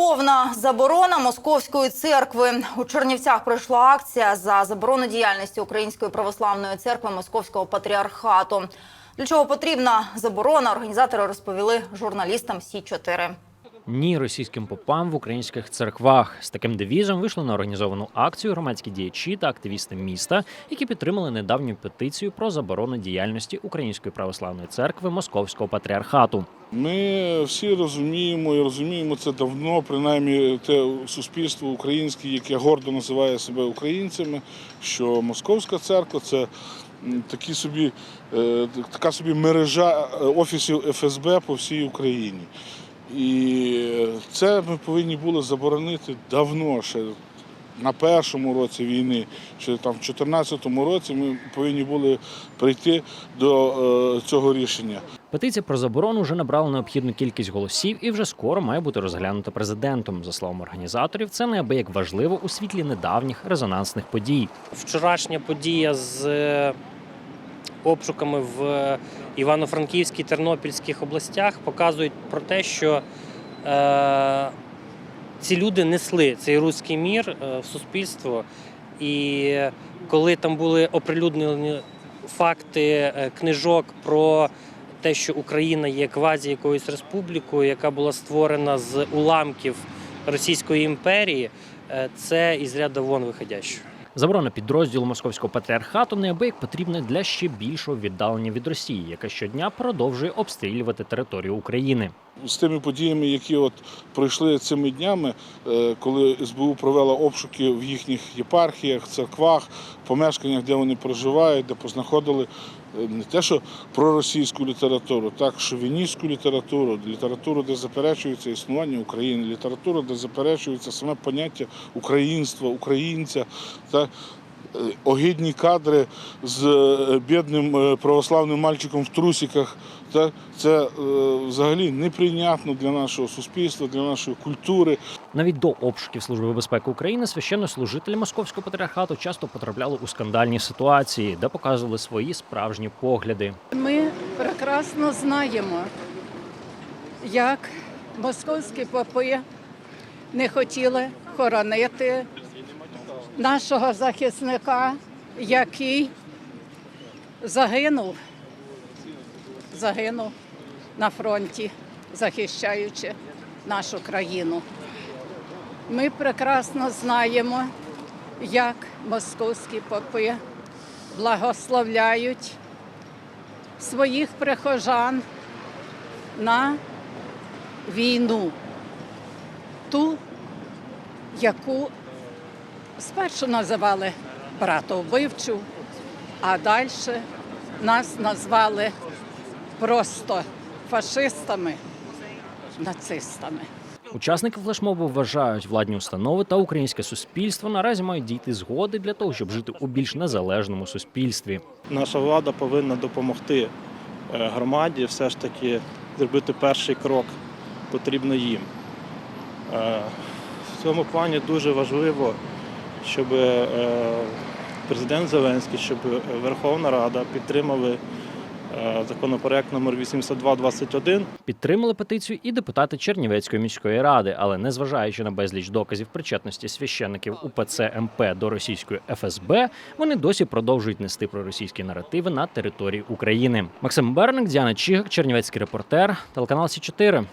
Повна заборона московської церкви у Чернівцях пройшла акція за заборону діяльності Української православної церкви Московського патріархату. Для чого потрібна заборона? Організатори розповіли журналістам Сі 4 Ні російським попам в українських церквах з таким девізом вийшли на організовану акцію громадські діячі та активісти міста, які підтримали недавню петицію про заборону діяльності Української православної церкви Московського патріархату. Ми всі розуміємо і розуміємо це давно, принаймні те суспільство українське, яке гордо називає себе українцями, що Московська церква це такі собі, е, така собі мережа е, офісів ФСБ по всій Україні. І це ми повинні були заборонити давно ще. На першому році війни, чи там в 2014 році, ми повинні були прийти до е, цього рішення. Петиція про заборону вже набрала необхідну кількість голосів і вже скоро має бути розглянута президентом. За словами організаторів, це неабияк важливо у світлі недавніх резонансних подій. Вчорашня подія з е, обшуками в Івано-Франківській Тернопільських областях показують про те, що е, ці люди несли цей руський мір е, в суспільство. І коли там були оприлюднені факти е, книжок про те, що Україна є квазі якоюсь республікою, яка була створена з уламків Російської імперії, е, це із ряду вон виходяще. Заборона підрозділу московського патріархату неабияк потрібна для ще більшого віддалення від Росії, яка щодня продовжує обстрілювати територію України. З тими подіями, які от пройшли цими днями, е, коли СБУ провела обшуки в їхніх єпархіях, церквах, помешканнях, де вони проживають, де познаходили е, не те, що проросійську літературу, так шовіністську літературу, літературу, де заперечується існування України, літературу, де заперечується саме поняття українства, українця та е, огидні кадри з е, бідним е, православним мальчиком в трусиках. Це е, взагалі неприйнятно для нашого суспільства, для нашої культури. Навіть до обшуків Служби безпеки України священнослужителі московського патріархату часто потрапляли у скандальні ситуації, де показували свої справжні погляди. Ми прекрасно знаємо, як московські попи не хотіли хоронити нашого захисника, який загинув, загинув на фронті, захищаючи нашу країну. Ми прекрасно знаємо, як московські попи благословляють своїх прихожан на війну, ту, яку спершу називали братовбивчу, а далі нас назвали просто фашистами, нацистами. Учасники флешмобу вважають, владні установи та українське суспільство наразі мають дійти згоди для того, щоб жити у більш незалежному суспільстві. наша влада повинна допомогти е, громаді все ж таки зробити перший крок потрібно їм. Е, В цьому плані дуже важливо, щоб е, президент Зеленський, щоб Верховна Рада підтримали е, законопроект номер 8221 Підтримали петицію і депутати Чернівецької міської ради, але незважаючи на безліч доказів причетності священників УПЦ МП до російської ФСБ, вони досі продовжують нести проросійські наративи на території України. Максим Берник, Діана Чігак, Чернівецький репортер, телеканал Сі 4